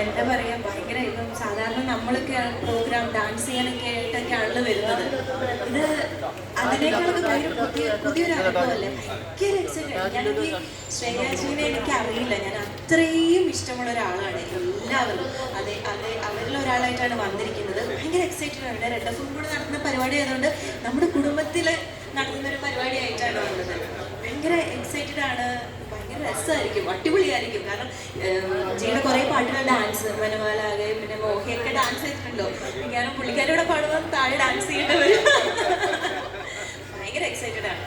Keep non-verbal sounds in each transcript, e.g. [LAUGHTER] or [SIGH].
എന്താ പറയാ ഭയങ്കര ഇപ്പം സാധാരണ നമ്മളൊക്കെ പ്രോഗ്രാം ഡാൻസ് ചെയ്യാനൊക്കെ ആയിട്ടൊക്കെയാണല്ലോ വരുന്നത്. ഇത് അതിനേക്കാളൊക്കെ ഭയങ്കര പുതിയ പുതിയൊരു അനുഭവമല്ലേ? ഭയങ്കര എക്സൈറ്റഡ് ഞാനെനിക്ക് ശ്രേയാജീനെ എനിക്ക് അറിയില്ല. ഞാൻ അത്രയും ഇഷ്ടമുള്ള ഒരാളാണ്. എല്ലാവരും. അതെ അതെ അവരിൽ ഒരാളായിട്ടാണ് വന്നിരിക്കുന്നത്. ഭയങ്കര എക്സൈറ്റഡ് ആണ്. റെഡ് എഫും കൂടെ നടത്തുന്ന പരിപാടി ആയതുകൊണ്ട് നമ്മുടെ കുടുംബത്തിൽ നടത്തുന്ന ഒരു പരിപാടി ആയിട്ടാണ് വന്നത്. ഭയങ്കര എക്സൈറ്റഡ് ആണ്. ഭയങ്കര രസമായിരിക്കും. അടിപൊളിയായിരിക്കും. കാരണം ചെയ്യുന്ന കുറേ പാട്ടുകൾ ഡാൻസ് മനോഹാലാകെ പിന്നെ മോഹിയൊക്കെ ഡാൻസ് ചെയ്തിട്ടുണ്ടോ കാരണം പുള്ളിക്കാരോടെ പാടുമ്പോൾ താഴെ ഡാൻസ് ചെയ്യേണ്ടി വരും ഭയങ്കര എക്സൈറ്റഡ് ആണ്.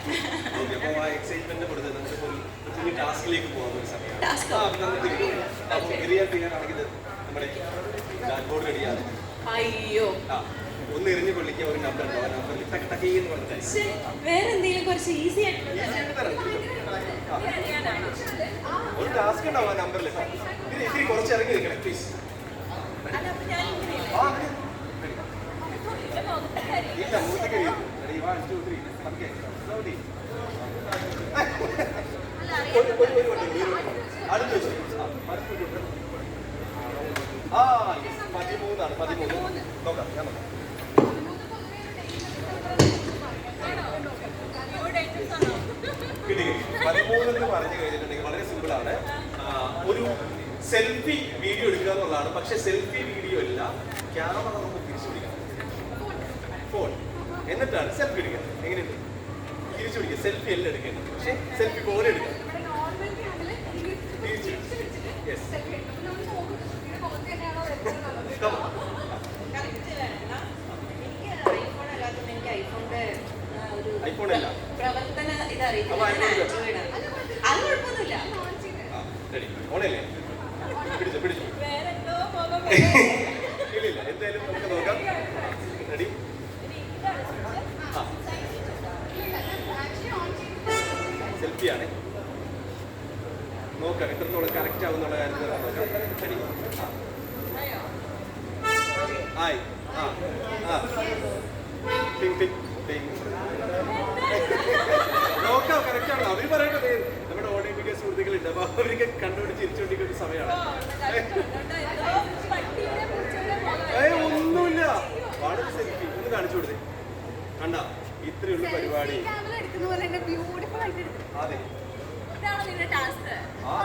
ടാസ്കിലേക്ക് പോകുന്ന ഒരു സമയമാണ് ആ, അപ്പോൾ. അപ്പോൾ ചെയ്യാനാണെങ്കിൽ നമ്മുടെ ബോർഡ് റെഡിയാണ് അയ്യോ. ഒന്ന് എറിഞ്ഞു കൊള്ളിക്കുക ഒരു നമ്പർ ഉണ്ടോ. നമ്പറിൽ ടക്ക് ടക്ക് എന്ന് പറഞ്ഞിട്ടായി വേറെ എന്തെങ്കിലും കുറച്ച് ഈസി ആയിട്ടുള്ള. ഒരു ടാസ്ക് ഉണ്ടാവും ആ നമ്പറിൽ ഇത് ഇത്തിരി കുറച്ച് ഇറങ്ങി നിൽക്കണം പ്ലീസ്. ഇല്ല മൂത്തേക്ക് വൺ ടു ത്രീ സൗദി ഒരു വണ്ടി ഒരു വണ്ടി. അടുത്ത വെച്ചു ആ അടുത്ത വെച്ചു. ആ yes, പതിമൂന്നാണ് പതിമൂന്ന് നോക്കാം ഞാൻ നോക്കാം കിട്ടി പതിമൂന്നെന്ന് പറഞ്ഞു കഴിഞ്ഞിട്ടുണ്ടെങ്കിൽ വളരെ സിമ്പിൾ ആണ്. ഒരു സെൽഫി വീഡിയോ എടുക്കുക എന്നുള്ളതാണ്. പക്ഷെ സെൽഫി വീഡിയോ അല്ല ക്യാമറ നമുക്ക് തിരിച്ചു പിടിക്കണം ഫോൺ എന്നിട്ടാണ് സെൽഫി എടുക്കുക. എങ്ങനെയുണ്ട്? തിരിച്ചു പിടിക്കുക. സെൽഫി അല്ല എടുക്കേണ്ടത്. പക്ഷെ സെൽഫി പോലെ എടുക്കുക തിരിച്ചു യെസ് കറക്റ്റ് വേണം എനിക്ക് ഐഫോൺ അല്ലാത്തത് എനിക്ക് ഐഫോണിന്റെ ആ, ഒരു ഐഫോൺ അല്ല പ്രവർത്തന ഇതറിയില്ല അത് കുഴപ്പമൊന്നുമില്ല. വേറെന്തോ പോകാൻ [LAUGHS] എന്തായാലും നമുക്ക് നോക്കാം. റെഡി സെൽഫിയാണ്. നോക്കാം എത്രത്തോളം കറക്റ്റ് ആവുന്നുള്ള കാര്യത്തിൽ നോക്കാം. ആയി. ആ ആ ടിങ് ടിങ് ടിങ് നോക്കാം കറക്റ്റ് ആണോ അവർ പറയണത് നമ്മുടെ ഓഡിയോ വീഡിയോ അവർക്ക് കണ്ടുപിടിച്ച് ചിരിച്ചുകൊണ്ടിരിക്കുന്ന സമയമാണ്. ഏയ് ഒന്നുമില്ല. വളരെ സെൽഫി ഒന്ന് കാണിച്ചു കൊടുത്തേ. കണ്ട ഇത്രയുള്ള പരിപാടി. അതെ. ആ?